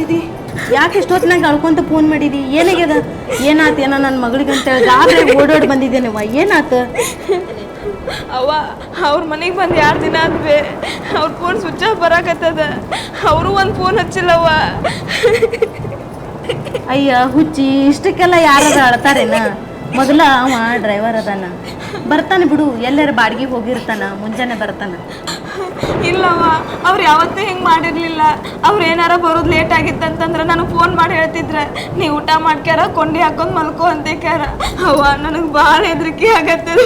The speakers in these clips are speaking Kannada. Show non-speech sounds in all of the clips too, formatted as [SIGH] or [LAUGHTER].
ಯವ್ವ ಯಾಕೆ ಎಷ್ಟೊತ್ತಿನಾಗ ಅಳ್ಕೊಂತ ಫೋನ್ ಮಾಡಿದಿ? ಏನಾಗ್ಯದ? ಏನಾತ ಏನೋ ನನ್ನ ಮಗಳಿಗೆ ಅಂತೇಳಿ ಗಾಬರಿ ಓಡೋಡಿ ಬಂದಿದ್ದೇನವ್ವ ಏನಾತ? ಅವ್ವ ಅವ್ರ ಮನೆಗೆ ಬಂದು ಎರಡು ದಿನ ಆದ್ವಿ? ಅವ್ರ ಫೋನ್ ಸ್ವಿಚ್ ಆಫ್ ಬರಾಕತ್ತದ. ಅವರು ಒಂದು ಫೋನ್ ಹಚ್ಚಿಲ್ಲವ್ವ. ಅಯ್ಯ ಹುಚ್ಚಿ ಇಷ್ಟಕ್ಕೆಲ್ಲ ಯಾರಾದ್ರೂ ಅಳ್ತಾರೇನ? ಮೊದಲ ಅವ ಡ್ರೈವರ್ ಅದಾನ. ಬರ್ತಾನೆ ಬಿಡು, ಎಲ್ಲರ ಬಾಡಿಗೆ ಹೋಗಿರ್ತಾನ, ಮುಂಜಾನೆ ಬರ್ತಾನ. ಇಲ್ಲವ ಅವ್ರು ಯಾವತ್ತೂ ಹಿಂಗೆ ಮಾಡಿರಲಿಲ್ಲ. ಅವ್ರು ಏನಾರ ಬರೋದು ಲೇಟ್ ಆಗಿತ್ತಂತಂದ್ರೆ ನನಗೆ ಫೋನ್ ಮಾಡಿ ಹೇಳ್ತಿದ್ರೆ. ನೀ ಊಟ ಮಾಡ್ಕ್ಯಾರ, ಕೊಂಡಿ ಹಾಕೊಂಡು ಮಲ್ಕೋ ಅಂತೇಕ್ಯಾರ. ಅವ್ವ, ನನಗೆ ಭಾಳ ಹೆದರಿಕೆ ಆಗತ್ತದ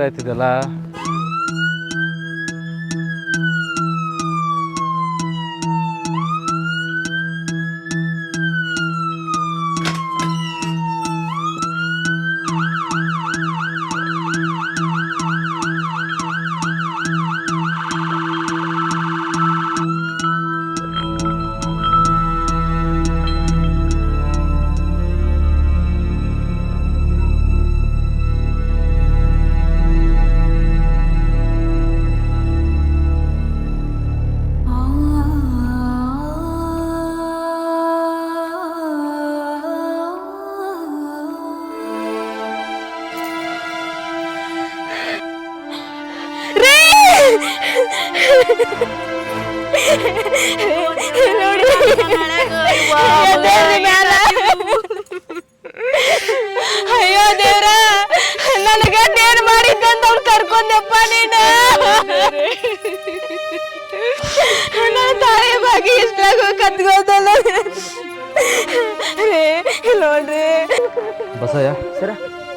ಚಿಗುರಾಯ್ತಿದೆಲ್ಲ ಎಷ್ಟೊತ್ತಿಗೆ ಆಯ್ತಿದೆಲ್ಲ ಅಯ್ಯೋ ದೇವ್ರ ನನಗ ನೇರ್ ಮಾಡಿದ್ದಂತ ಅವ್ನು ಕರ್ಕೊಂಡೆಪ್ಪ ನೀನು ನನ್ನ ತಾಯಿ ಬಾಗಿ ಇಷ್ಟಾಗ ಇಲ್ಲಿ ನೋಡ್ರಿ ಬಸಯ್ಯ ಸರ?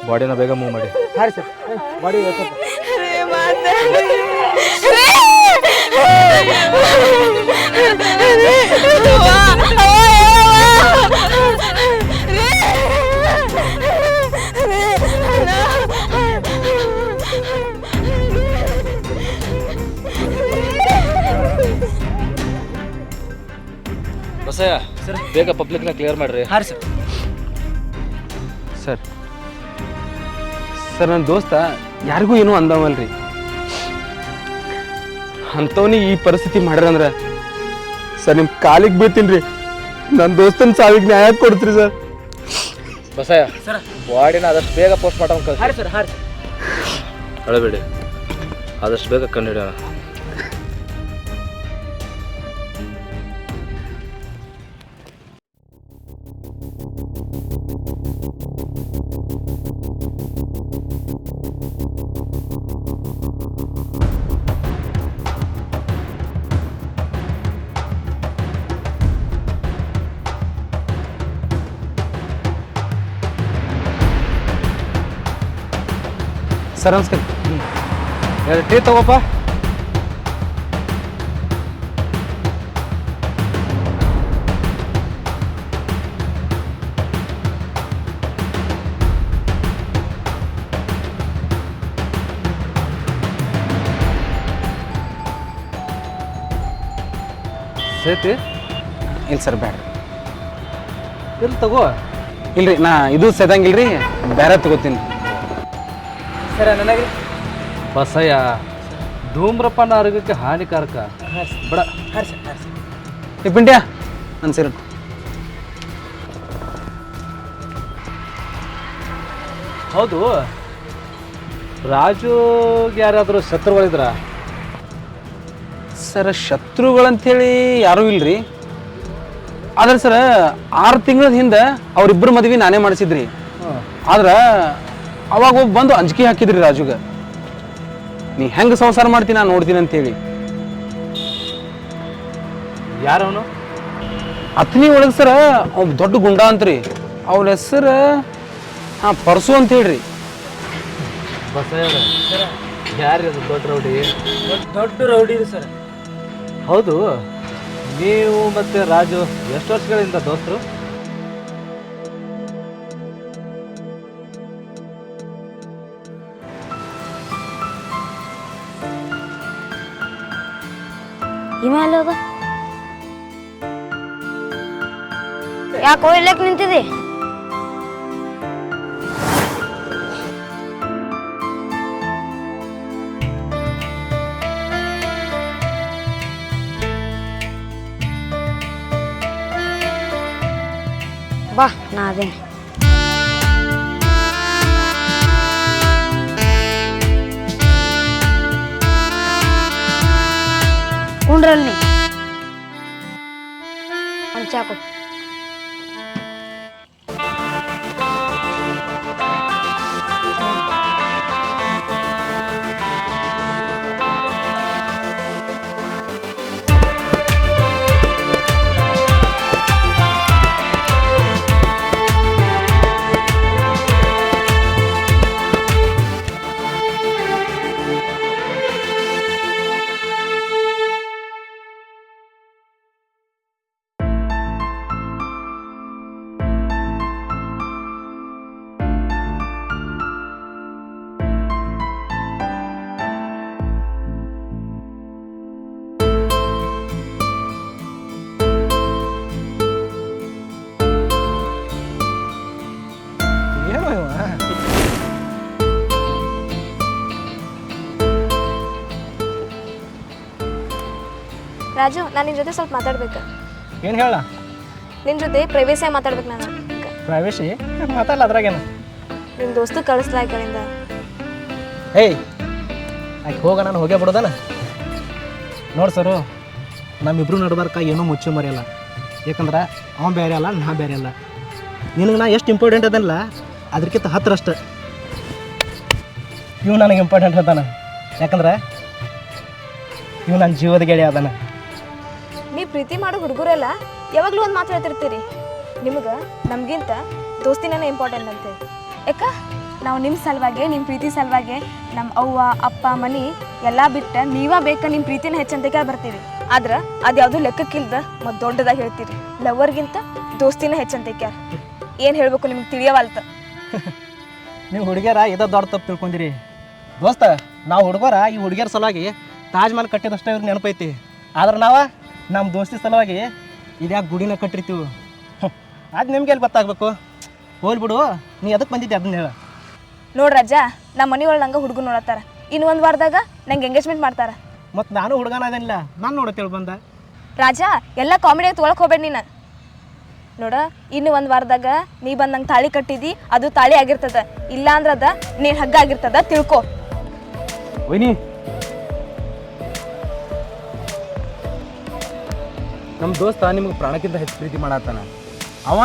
ಬಾಡಿನ ಬೇಗ ಮೂವ್ ಮಾಡಿ. ಹಾರಿ ಸರ್. ಬಾಡಿ ಮಾತಾಡಿ ಬಸಯ್ಯ ಸರ್. ಬೇಗ ಪಬ್ಲಿಕ್ನ ಕ್ಲಿಯರ್ ಮಾಡ್ರಿ. ಹಾಂ ಸರ್. ಸರ್. ಸರ್ ನನ್ನ ದೋಸ್ತ ಯಾರಿಗೂ ಏನೂ ಅಂದವಲ್ರಿ. ಅಂಥವ್ನಿಗೆ ಈ ಪರಿಸ್ಥಿತಿ ಮಾಡ್ರಂದ್ರೆ ಸರ್ ನಿಮ್ಮ ಕಾಲಿಗೆ ಬೀಳ್ತೀನಿ ರೀ. ನನ್ನ ದೋಸ್ತನ ಸಾವಿಗೆ ನ್ಯಾಯ ಕೊಡ್ತೀರಿ ಸರ್. ಬಸಯ್ಯ ಸರ್. ಬಾಡಿನ ಆದಷ್ಟು ಬೇಗ ಪೋಸ್ಟ್ ಮಾಡೋ ಕಳ್ಸಿ. ಹಾಂ ಸರ್ ಹಾರಿ ಅಳಬೇಡಿ. ಆದಷ್ಟು ಬೇಗ ಕಂಡು ಸರ್ ನಮಸ್ಕಾರ. ಎರಡು ಟೀ ತಗೋಪ್ಪ. ಸೇತಿ? ಇಲ್ಲ ಸರ್ ಬೇಡ. ಇಲ್ಲಿ ತಗೋ? ಇಲ್ರಿ ನಾ ಇದು ಸೇದಂಗಿಲ್ರಿ ಬೇರೆ ತಗೋತೀನಿ. ಸರ್ ನನಗೆ ಬಸಯ್ಯ ಧೂಮ್ರಪಾನ ಆರೋಗ್ಯಕ್ಕೆ ಹಾನಿಕಾರಕ. ಬಡ ಏ ಪಿಂಟ್ಯಾ ನನ್ನ ಸೇರು. ಹೌದು. ರಾಜು ಯಾರಾದರೂ ಶತ್ರುಗಳಿದ್ರ? ಸರ್ ಶತ್ರುಗಳಂಥೇಳಿ ಯಾರೂ ಇಲ್ರಿ. ಆದ್ರೆ ಸರ್ ಆರು ತಿಂಗಳ ಹಿಂದೆ ಅವರಿಬ್ಬರು ಮದುವೆ ನಾನೇ ಮಾಡಿಸಿದ್ರಿ. ಆದ್ರೆ ಅವಾಗ ಒಬ್ಬ ಬಂದು ಅಂಜಿಕೆ ಹಾಕಿದ್ರಿ ರಾಜುಗ. ನೀ ಹೆಂಗೆ ಸಂಸಾರ ಮಾಡ್ತೀನಿ ನಾನು ನೋಡ್ತೀನಿ ಅಂತೇಳಿ. ಯಾರವನು? ಅತ್ನಿ ಒಳಗೆ ಸರ ಅವ್ ದೊಡ್ಡ ಗುಂಡ ಅಂತ್ರಿ. ಅವ್ನ ಹೆಸರು ಹಾಂ ಪರ್ಸು ಅಂತ ಹೇಳ್ರಿ. ಯಾರು ಅದು ದೊಡ್ಡ ರೌಡಿ? ದೊಡ್ಡ ರೌಡಿ ರೀ ಸರ್. ಹೌದು ನೀವು ಮತ್ತೆ ರಾಜು ಎಷ್ಟು ವರ್ಷಗಳಿಂದ ದೋಸ್ತರು? ಹಿಮಾಲಯ ಹೋಗ ಯಾಕೋ ಇಲ್ಲಕ್ ನಿಂತಿದೆ? ಬಾ ನಾ ಅದೇ ಕುಂಡ್ರಲ್ಲಿ ಚಾಕು ರಾಜು ನಾನು ನಿನ್ನ ಜೊತೆ ಸ್ವಲ್ಪ ಮಾತಾಡ್ಬೇಕು. ಏನು ಹೇಳ? ನಿನ್ನ ಜೊತೆ ಪ್ರೈವೇಸಿಯಾಗಿ ಮಾತಾಡ್ಬೇಕು ನಾನು. ಪ್ರೈವೇಸಿ ಮಾತಾಡಲ್ಲ ಅದ್ರಾಗೇನು. ನಿನ್ನ ದೋಸ್ತು ಕಳಿಸ್ಲಾ ಈ ಕಡೆಯಿಂದ. ಏಯ್ ಆಕೆ ಹೋಗ ನಾನು ಹೋಗೇ ಬಿಡೋದಾನ? ನೋಡಿ ಸರು ನಮ್ಮಿಬ್ರು ನಡ್ಬಾರ್ಕ ಏನೂ ಮುಚ್ಚು ಮರೆಯಲ್ಲ. ಯಾಕಂದ್ರೆ ಅವ ಬೇರೆ ಅಲ್ಲ ನಾ ಬೇರೆ ಅಲ್ಲ. ನಿನಗೆ ನಾ ಎಷ್ಟು ಇಂಪಾರ್ಟೆಂಟ್ ಅದಲ್ಲ ಅದಕ್ಕಿಂತ ಹತ್ತರಷ್ಟು ಇವು ನನಗೆ ಇಂಪಾರ್ಟೆಂಟ್ ಅದಾನ. ಯಾಕಂದ್ರೆ ಇವು ನನ್ನ ಜೀವದ ಗೆಳೆಯ ಅದಾನ. ಪ್ರೀತಿ ಮಾಡೋ ಹುಡುಗರೆಲ್ಲ ಯಾವಾಗಲೂ ಒಂದು ಮಾತು ಹೇಳ್ತಿರ್ತೀರಿ. ನಿಮ್ಗೆ ನಮಗಿಂತ ದೋಸ್ತಿನೇ ಇಂಪಾರ್ಟೆಂಟ್ ಅಂತೆ. ಯಾಕ? ನಾವು ನಿಮ್ಮ ಸಲುವಾಗಿ ನಿಮ್ಮ ಪ್ರೀತಿ ಸಲುವಾಗಿ ನಮ್ಮ ಅವ್ವ, ಅಪ್ಪ, ಮನಿ ಎಲ್ಲ ಬಿಟ್ಟು ನೀವೇ ಬೇಕಾ ನಿಮ್ಮ ಪ್ರೀತಿನ ಹೆಚ್ಚಂತ ಬರ್ತೀವಿ ಆದ್ರೆ ಅದು ಯಾವುದು ಲೆಕ್ಕಕ್ಕಿಲ್ದ ಮತ್ತು ದೊಡ್ಡದಾಗಿ ಹೇಳ್ತೀರಿ. ಲವರ್ಗಿಂತ ದೋಸ್ತಿನ ಹೆಚ್ಚಂತ ಏನು ಹೇಳಬೇಕು ನಿಮ್ಗೆ ತಿಳಿಯವಲ್ತ? [LAUGHS] ನೀವು ಹುಡುಗಿಯರ ಇದ ದೊಡ್ಡ ತಪ್ಪು ತಿಳ್ಕೊಂಡಿರಿ. ದೋಸ್ತ, ನಾವು ಹುಡುಗರ ಈ ಹುಡುಗಿಯರ ಸಲುವಾಗಿ ತಾಜ್ ಮಹಲ್ ಕಟ್ಟಿದಷ್ಟೇ ಇವ್ರಿಗೆ ನೆನಪೈತಿ. ಆದ್ರೆ ನಾವ ನಮ್ಮ ದೋಸ್ತಿ ಸಲುವಾಗಿ ಇದ್ಯಾಕೆ ಗುಡಿನ ಕಟ್ಟಿರ್ತೀವಿ? ಅದು ನಿಮ್ಗೆ ಎಲ್ಲಿ ಗೊತ್ತಾಗಬೇಕು? ಹೋಲ್ಬಿಡು ನೀ ಅದಕ್ಕೆ ಬಂದಿದ್ದೆ ಅದನ್ನ ಹೇಳ. ನೋಡ್ರಿ ರಾಜ ನಮ್ಮ ಮನೆ ಒಳಗೆ ನಂಗೆ ಹುಡುಗ ನೋಡತ್ತಾರ. ಇನ್ನು ಒಂದು ವಾರದಾಗ ನಂಗೆ ಎಂಗೇಜ್ಮೆಂಟ್ ಮಾಡ್ತಾರ. ಮತ್ತು ನಾನು ಹುಡುಗನ ಅದೇನಿಲ್ಲ ನಾನು ನೋಡತ್ತೇಳಿ ಬಂದ. ರಾಜ ಎಲ್ಲ ಕಾಮಿಡಿ ತೊಗೊಳಕ್ ಹೋಗ್ಬೇಡ ನೀನು. ನೋಡ ಇನ್ನು ಒಂದು ವಾರದಾಗ ನೀ ಬಂದು ನಂಗೆ ತಾಳಿ ಕಟ್ಟಿದಿ ಅದು ತಾಳಿ ಆಗಿರ್ತದ. ಇಲ್ಲ ನೀನು ಅದ ನೀ ಹಗ್ಗ ಆಗಿರ್ತದ ತಿಳ್ಕೊ. ವೈನಿ ನಮ್ಮ ದೋಸ್ತ ನಿಮ್ಗೆ ಪ್ರಾಣಕ್ಕಿಂತ ಹೆಚ್ಚು ಪ್ರೀತಿ ಮಾಡತ್ತಾನ ಅವ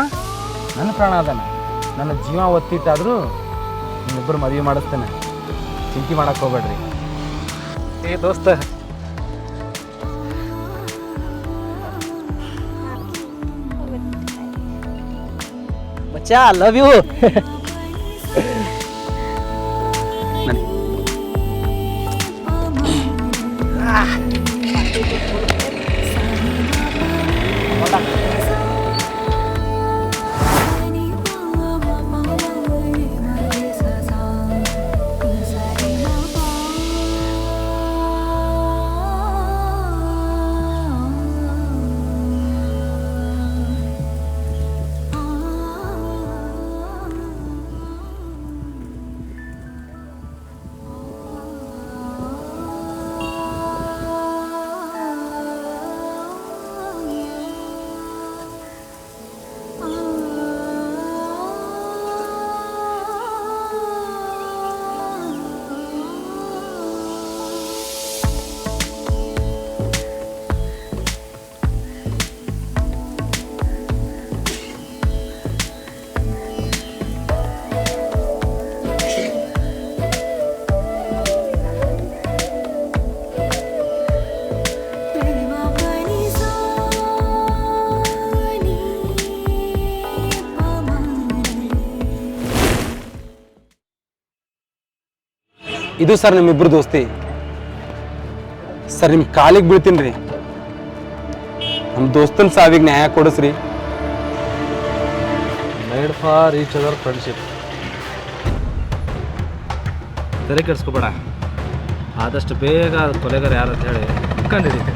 ನನ್ನ ಪ್ರಾಣ ಅದಾನ. ನನ್ನ ಜೀವ ಒತ್ತಿಟ್ಟಾದರೂ ನಿಮ್ಮಿಬ್ಬರು ಮದುವೆ ಮಾಡಿಸ್ತೇನೆ. ಚಿಂತೆ ಮಾಡಕ್ಕೆ ಹೋಗ್ಬೇಡ್ರಿ. ಏ ದೋಸ್ತ. ಮಚ್ಚಾ ಲವ್ ಯು [LAUGHS] ಇದು ಸರ್ ನಿಮ್ಮಿಬ್ರು ದೋಸ್ತಿ. ಸರ್ ನಿಮ್ಮ ಕಾಲಿಗೆ ಬೀಳ್ತೀನಿ ರೀ. ನಮ್ಮ ದೋಸ್ತನ ಸಾವಿಗೆ ನ್ಯಾಯ ಕೊಡಿಸ್ರಿ. Made for each other friendship ತಲೆ ಕೆಡಿಸ್ಕೋಬೇಡ. ಆದಷ್ಟು ಬೇಗ ಕೊಲೆಗಾರ ಯಾರು ಅಂತ ಹೇಳಿ ಕಂಡಿದ್ದೀವಿ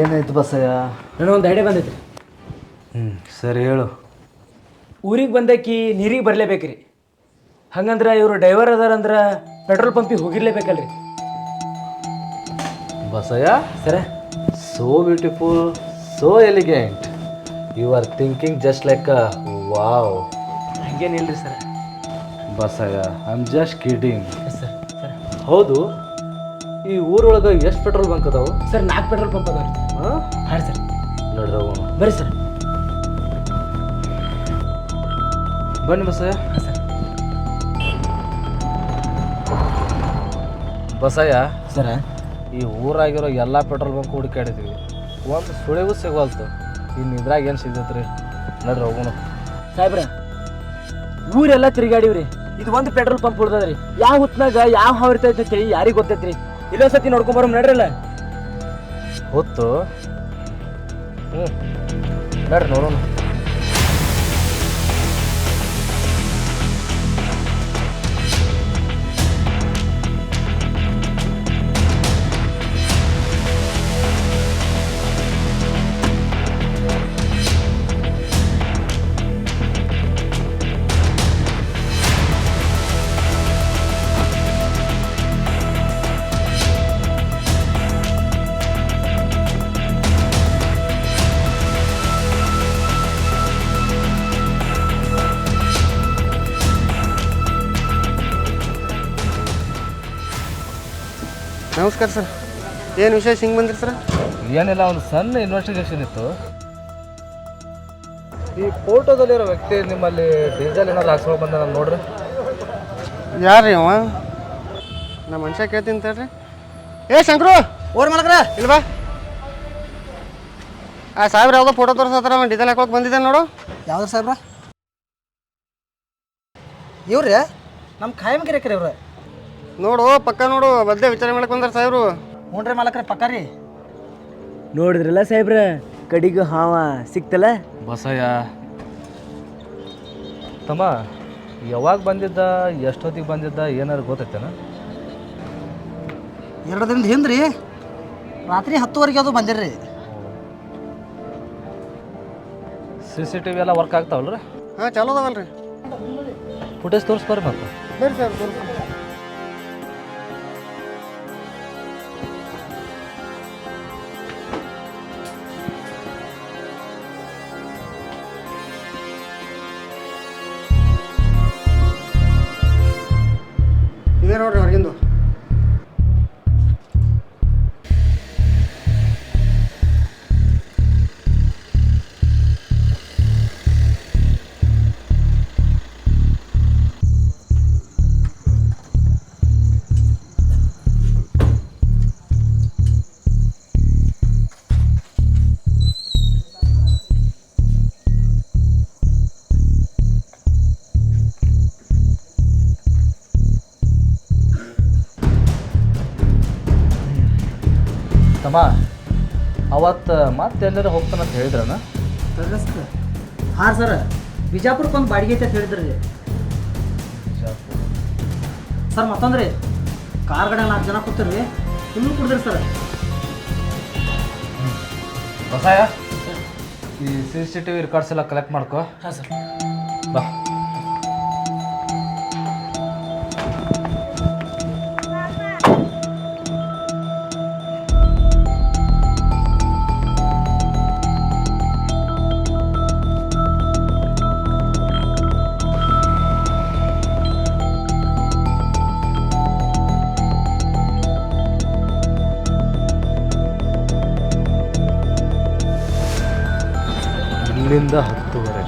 ಏನಾಯ್ತು ಬಸಯ್ಯ? ನನಗೊಂದು ಐಡಿಯಾ ಬಂದೈತಿ ಹ್ಞೂ ಸರಿ ಹೇಳು. ಊರಿಗೆ ಬಂದಾಕಿ ನೀರಿಗೆ ಬರಲೇಬೇಕ್ರಿ. ಹಂಗಂದ್ರೆ ಇವರು ಡ್ರೈವರ್ ಅದಾರಂದ್ರೆ ಪೆಟ್ರೋಲ್ ಪಂಪಿಗೆ ಹೋಗಿರ್ಲೇಬೇಕಲ್ರಿ. Basayya? Sir. So beautiful so elegant you are thinking just like a wow ಹಂಗೇನಿಲ್ರಿ sir. Basayya I am just kidding sir sir. ಹೌದು. ಈ ಊರೊಳಗೆ ಎಷ್ಟು ಪೆಟ್ರೋಲ್ ಬಂಕ್ ಅದಾವು? ಸರ್ ನಾಲ್ಕು ಪೆಟ್ರೋಲ್ ಪಂಪ್ ಅದಾವ ಹಾಂ? ಹಾಂ ಸರ್. ನೋಡ್ರಿ ಹೋಗೋಣ ಬರ್ರಿ ಸರ್. ಬನ್ನಿ ಬಸಯ್ಯ ಬಸಯ್ಯ ಸರ. ಈ ಊರಾಗಿರೋ ಎಲ್ಲ ಪೆಟ್ರೋಲ್ ಬಂಕ್ ಹುಡುಕಾಡಿದ್ವಿ ಒಂದು ಸುಳಿಗೂ ಸಿಗೋಲ್ತು. ಇನ್ನು ಇದ್ರಾಗ ಏನು ಸಿಗ್ತೈತ್ರಿ? ನಡ್ರಿ ಹೋಗೋಣ ಸಾಹೇಬ್ರ ಊರೆಲ್ಲ ತಿರುಗಾಡಿವ್ರಿ. ಇದು ಒಂದು ಪೆಟ್ರೋಲ್ ಪಂಪ್ ಉಳ್ದದ್ರಿ. ಯಾವ ಹುತ್ನಾಗ ಯಾವ ಹಾವಿರ್ತೈತೆ ಅಂತೇಳಿ ಯಾರಿಗೆ ಗೊತ್ತೈತ್ರಿ? ಇಲ್ಲೊಂದ್ ಸತಿ ನೋಡ್ಕೊಂಬರೋ ನಡ್ರಲ್ಲ. ಹೊತ್ತು? ಹ್ಞೂ ನಡ್ರಿ ನೋಡೋಣ. ನಮಸ್ಕಾರ ಸರ್. ಏನು ವಿಶೇಷ? ಹಿಂಗೆ ಬಂದಿರಿ ಸರ್? ಏನಿಲ್ಲ ಒಂದು ಸಣ್ಣ ಇನ್ವೆಸ್ಟಿಗೇಷನ್ ಇತ್ತು. ಈ ಫೋಟೋದಲ್ಲಿರೋ ವ್ಯಕ್ತಿ ನಿಮ್ಮಲ್ಲಿ ಡೀಸೆಲ್ ಏನಾದ್ರು ಹಾಕ್ಸ್ಕೊಂಡು ಬಂದ ನಾನು ನೋಡ್ರಿ. ಯಾರು ರೀ ಅವ? ನಮ್ಮ ಮನುಷ್ಯ ಕೇಳ್ತೀನಿ ತಡ್ರಿ ಏ ಶಂಕರು! ಓರ್ ಮಲಕ್ರ ಇಲ್ವಾ ಆ ಸಾಹೇಬ್ರ ಯಾವುದೋ ಫೋಟೋ ತೋರಿಸ್ತಾರ ಅವ್ನು ಡೀಸೆಲ್ ಹಾಕೋಕೆ ಬಂದಿದ್ದೆ ನೋಡು. ಯಾವ್ದು ಸಾಹೇಬ್ರ? ಇವ್ರಿ ನಮ್ಮ ಖಾಯಂ ಗಿರಕ್ರಿ ಇವ್ರು. ನೋಡು ಪಕ್ಕ ನೋಡು ಬದ್ದೆ ವಿಚಾರ ಮಾಡಕ್ ಬಂದ್ರ ಸಾಹೇಬ್ರು. ಹ್ಞೂ ಮಾಲಕ್ರೆ ಪಕ್ಕ ರೀ. ನೋಡಿದ್ರಲ್ಲ ಸಾಹೇಬ್ರ ಕಡಿಗ ಹಾವ ಸಿಕ್ತಲ್ಲ? ಬಸಯ್ಯ ತಮ್ಮ ಯಾವಾಗ ಬಂದಿದ್ದ ಎಷ್ಟೊತ್ತಿಗೆ ಬಂದಿದ್ದ ಏನಾರು ಗೊತ್ತೈತೇನ? ಎರಡು ದಿನದ ಹಿಂದ್ರಿ ರಾತ್ರಿ ಹತ್ತುವರೆಗೆ ಅದು ಬಂದಿರ್ರಿ. ಸಿ ಸಿ ಟಿ ವಿ ಎಲ್ಲ ವರ್ಕ್ ಆಗ್ತಾವಲ್ರಿ? ಹಾಂ ಚಲೋ ಅದಾವಲ್ರಿ. ಫುಟೇಜ್ ತೋರಿಸ್ಬಾರ್ರಿ ಮತ್ತೆ ಬರ್ರಿ. ಸರ್ ತೋರಿಸಿ ಇದೇ ಮತ್ತೆ ಎಲ್ಲಿಂದ ಹೋಗ್ತಾನ ಅಂತ ಹೇಳಿದ್ರನ ಹಾಂ ಸರ್ ಬಿಜಾಪುರಕ್ಕೆ ಒಂದು ಬಾಡಿಗೆ ಐತೆ ಅಂತ ಹೇಳಿದ್ರಿ. ಸರ್ ಮತ್ತೊಂದ್ರಿ ಕಾರ್ ಗಡೆ ನಾಲ್ಕು ಜನ ಕೂತಿರಿ ಫುಲ್ ಕುಡಿದ್ರಿ ಸರ್. ಈ C C T V records ಎಲ್ಲ ಕಲೆಕ್ಟ್ ಮಾಡ್ಕೋ. ಹಾಂ ಸರ್. ಬಾ. ಇಲ್ಲಿಂದ ಹತ್ತುವರೆ.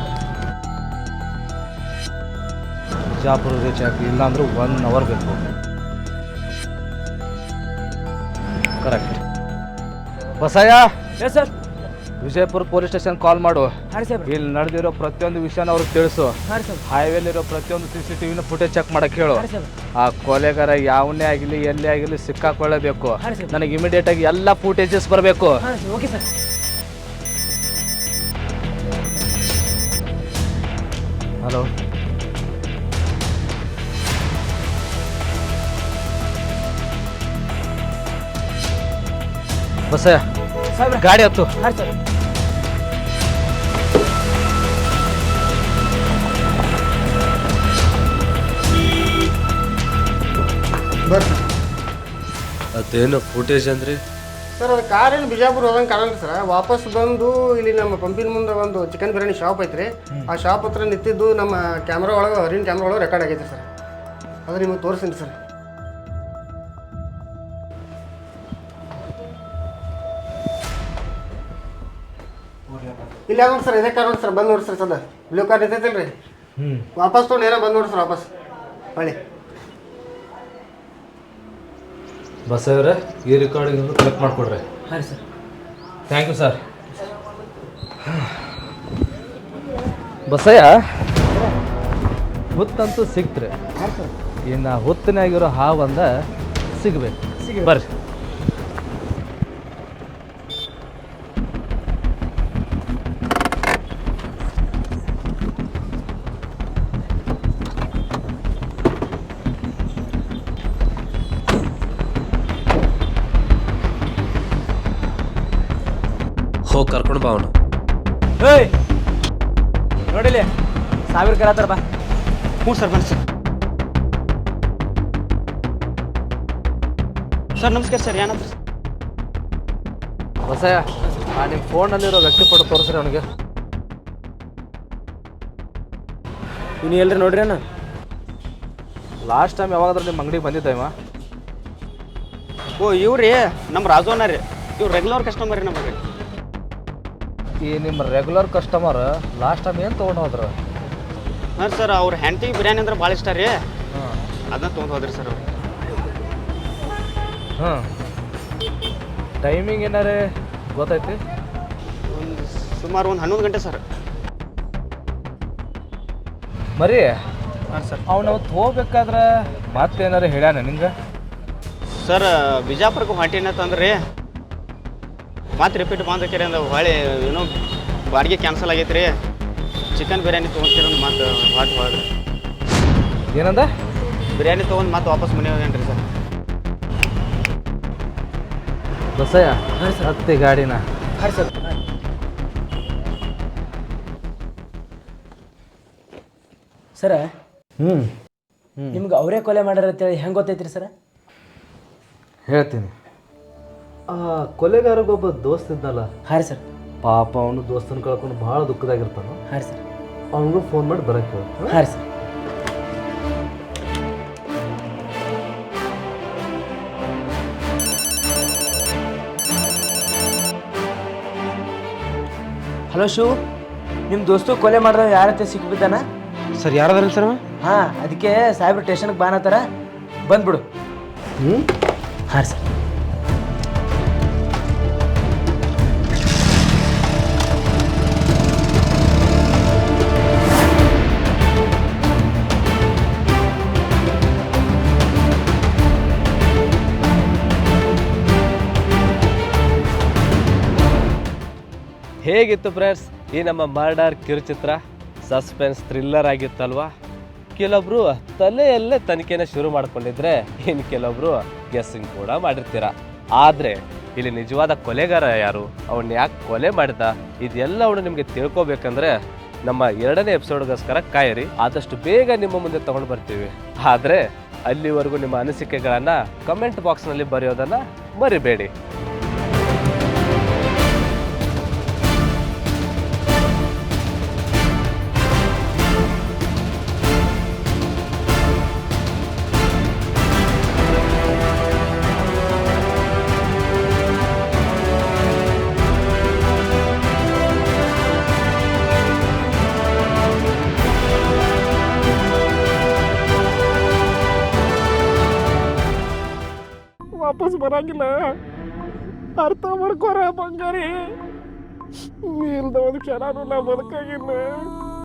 ಬಿಜಾಪುರ ರೀಚ್ ಇಲ್ಲ ಇಲ್ಲಾಂದ್ರೆ ಒನ್ ಅವರ್ ಬೇಕು correct Basayya? Yes sir Vijayapura police station call ಮಾಡು. ಹಾಂ ಇಲ್ಲಿ ನಡೆದಿರೋ ಪ್ರತಿಯೊಂದು ವಿಷಯನ ಅವ್ರಿಗೆ ತಿಳಿಸು. ಹಾಂ ಸರ್ ಹೈವೇಲಿರೋ ಪ್ರತಿಯೊಂದು ಸಿ ಸಿ ಟಿವಿನ ಫುಟೇಜ್ ಚೆಕ್ ಮಾಡಕ್ಕೆ ಹೇಳು ಆ ಕೊಲೆಗಾರ ಯಾವನ್ನೇ ಆಗಲಿ ಎಲ್ಲೇ ಆಗಲಿ ಸಿಕ್ಕಾಕೊಳ್ಳೇಬೇಕು. ನನಗೆ ಇಮಿಡಿಯೇಟ್ ಆಗಿ ಎಲ್ಲ ಫುಟೇಜಸ್ ಬರಬೇಕು. ಓಕೆ ಸರ್ ಸಾಹೇಬ್ರ. ಗಾಡಿ ಹತ್ತು. ಅದೇನು ಫುಟೇಜ್ ಅಂದ್ರಿ? ಸರ್ ಅದು ಕಾರೇನು ಬಿಜಾಪುರ ಹೋದಂಗೆ ಕಾಣಲ್ಲ ಸರ್. ವಾಪಸ್ ಬಂದು ಇಲ್ಲಿ ನಮ್ಮ ಪಂಪಿನ ಮುಂದೆ ಒಂದು ಚಿಕನ್ ಬಿರಿಯಾನಿ ಶಾಪ್ ಐತ್ರಿ. ಆ ಶಾಪ್ ಹತ್ರ ನಿಂತಿದ್ದು ನಮ್ಮ ಕ್ಯಾಮ್ರಾ ಒಳಗೆ ಹರಿನ ಕ್ಯಾಮ್ರಾ ಒಳಗೆ ರೆಕಾರ್ಡ್ ಆಗೈತೆ ಸರ್. ಅದು ನಿಮಗೆ ತೋರಿಸ್ತೀನಿ ಸರ್. ಇಲ್ಲ ಯಾವ್ದು ಸರ್ ಇದೇ ಕಾರ್ ನೋಡಿ ಸರ್ ಬಂದು ನೋಡ್ರಿ ಸರ್ ಸದ ಬ್ಲೂ ಕಾರ್ ಇದೆ ರೀ ಹ್ಞೂ ವಾಪಸ್ ತೊಗೊಂಡು ಏನೋ ಬಂದು ನೋಡ್ರಿ ಸರ್ ವಾಪಸ್. ಹೊಳ್ಳಿ. ಅವ್ರೆ ಈ ರೆಕಾರ್ಡಿಂಗ್ ಕಲೆಕ್ಟ್ ಮಾಡಿಕೊಡ್ರಿ. ಹಾಂ sir. Thank you sir Basayya ಹುತ್ತಂತೂ ಸಿಕ್ತ್ರಿ. ಇನ್ನು ಹುತ್ತಿನಾಗಿರೋ ಹಾವಂದ ಸಿಗಬೇಕು. ಬರ್ರಿ. ಹೋಗಿ ಕರ್ಕೊಂಡು ಬಾ ಅವನು. ಏಯ್! ನೋಡಿಲಿ ಸಾವಿರ ಕರತಾರ ಬಾ. ಹ್ಞೂ ಸರ್ ಬನ್ನಿ ಸರ್. ಸರ್ ನಮಸ್ಕಾರ ಸರ್ ಏನಂತ ಬಸಯ್ಯ ಆ ನಿಮ್ಮ ಫೋನಲ್ಲಿರೋ ವ್ಯಕ್ತಿ ಫೋಟೋ ತೋರಿಸ್ರಿ ಅವನಿಗೆ. ಇನ್ನು ಎಲ್ರಿ ನೋಡ್ರಿ ಅಣ್ಣ? ಲಾಸ್ಟ್ ಟೈಮ್ ಯಾವಾಗಾದ್ರೂ ನಿಮ್ಮ ಅಂಗಡಿಗೆ ಬಂದಿದ್ದ ಇವ? ಓ ಇವ್ರಿ ನಮ್ಮ ರಾಜೋನ ರೀ. ಇವ್ರು ರೆಗ್ಯುಲರ್ ಕಸ್ಟಮರ್ ರೀ ನಮಗೆ. ಈ ನಿಮ್ಮ ರೆಗ್ಯುಲರ್ ಕಸ್ಟಮರ್ ಲಾಸ್ಟ್ ಟೈಮ್ ಏನು ತೊಗೊಂಡು ಹೋದ್ರು? ಹಾಂ ಸರ್ ಅವ್ರ ಹೆಂಡತಿ ಬಿರಿಯಾನಿ ಅಂದ್ರೆ ಭಾಳ ಇಷ್ಟ ರೀ. ಅದನ್ನ ತೊಗೊಂಡು ಹೋದ್ರಿ ಸರ್ ಅವ್ರು. ಹಾಂ. ಟೈಮಿಂಗ್ ಏನಾರೇ ಗೊತ್ತೈತಿ? ಒಂದು ಸುಮಾರು ಒಂದು ಹನ್ನೊಂದು ಗಂಟೆ ಸರ್. ಮರಿ ಹಾಂ ಸರ್. ಅವ್ನು ಅವತ್ತು ಹೋಗ್ಬೇಕಾದ್ರೆ ಏನಾರು ಹೇಳ್ಯಾನ ನಿಂಗೆ? ಸರ್ ಬಿಜಾಪುರಕ್ಕೆ ಹೊಂಟಿನ ತಂದ್ರಿ ಮತ್ತೆ ರಿಪೀಟ್ ಬಂದಕ್ಕಿರಿ ಅಂದ್ರೆ ಹೊಳೆ ಏನೋ ಬಾಡಿಗೆ ಕ್ಯಾನ್ಸಲ್ ಆಗೈತೆ ರೀ ಚಿಕನ್ ಬಿರಿಯಾನಿ ತೊಗೊಂತೀರ ಮತ್ತೆ ಹೊಟ್ಟು ಹೊಳ್ರಿ ಏನಂದ? ಬಿರಿಯಾನಿ ತೊಗೊಂಡು ಮತ್ತೆ ವಾಪಸ್ ಮನೆ ಹೋಗ್ಯಾನ್ರಿ ಸರ್. ಬಸಯ್ಯ ಹತ್ತಿ ಗಾಡಿನ. ಹಾಂ ಸರ್ ಸರ ಹ್ಞೂ ನಿಮ್ಗೆ ಅವರೇ ಕೊಲೆ ಮಾಡ್ಯಾರ ಅಂತೇಳಿ ಹೆಂಗೆ ಗೊತ್ತೈತ್ರಿ ಸರ? ಹೇಳ್ತೀನಿ. ಆ ಕೊಲೆಗಾರಗೊಬ್ಬ ದೋಸ್ತ ಇದ್ದಲ್ಲ ಹಾರಿ ಸರ್. ಪಾಪ ಅವನು ದೋಸ್ತನ ಕಳ್ಕೊಂಡು ಭಾಳ ದುಃಖದಾಗಿರ್ತಾನ ಹಾರಿ ಸರ್. ಅವನು ಫೋನ್ ಮಾಡಿ ಬರಕ್ಕೆ ಹೇಳು. ಹಾಂ? ಸರ್. ಹಲೋ ಶಿವ್ ನಿಮ್ಮ ದೋಸ್ತು ಕೊಲೆ ಮಾಡಿದ ಯಾರತ್ತೆ ಸಿಕ್ಬಿದ್ದಾನ ಸರ್ ಯಾರದಾರ ಸರ್ ಹಾಂ ಅದಕ್ಕೆ ಸಾಹೇಬ್ರು ಸ್ಟೇಷನ್ಗೆ ಬಾನತ್ತಾರ ಬಂದ್ಬಿಡು. ಹ್ಞೂ ಹಾಂ ಸರ್. ಹೇಗಿತ್ತು ಫ್ರೆಂಡ್ಸ್ ಈ ನಮ್ಮ ಮರ್ಡರ್ ಕಿರುಚಿತ್ರ ಸಸ್ಪೆನ್ಸ್ ಥ್ರಿಲ್ಲರ್ ಆಗಿತ್ತಲ್ವಾ? ಕೆಲವೊಬ್ರು ತಲೆಯಲ್ಲೇ ತನಿಖೆನ ಶುರು ಮಾಡ್ಕೊಂಡಿದ್ರೆ ಇನ್ನು ಕೆಲವೊಬ್ರು ಗೆಸ್ಸಿಂಗ್ ಕೂಡ ಮಾಡಿರ್ತೀರ? ಆದರೆ ಇಲ್ಲಿ ನಿಜವಾದ ಕೊಲೆಗಾರ ಯಾರು? ಅವನ್ನ ಯಾಕೆ ಕೊಲೆ ಮಾಡಿದ? ಇದೆಲ್ಲವನ್ನು ನಿಮಗೆ ತಿಳ್ಕೊಬೇಕಂದ್ರೆ ನಮ್ಮ ಎರಡನೇ ಎಪಿಸೋಡ್ಗೋಸ್ಕರ ಕಾಯಿರಿ. ಆದಷ್ಟು ಬೇಗ ನಿಮ್ಮ ಮುಂದೆ ತಗೊಂಡು ಬರ್ತೀವಿ. ಆದರೆ ಅಲ್ಲಿವರೆಗೂ ನಿಮ್ಮ ಅನಿಸಿಕೆಗಳನ್ನು ಕಮೆಂಟ್ ಬಾಕ್ಸ್ನಲ್ಲಿ ಬರೆಯೋದನ್ನು ಮರಿಬೇಡಿ. ಬರಂಗಿಲ್ಲ ಅರ್ಥ ಮಾಡ್ಕೋರ ಬಂಗಾರಿ. ಇಲ್ದ ಒಂದು ಕ್ಷಣನೂ ನಾ ಬದುಕಾಗಿಲ್ಲ.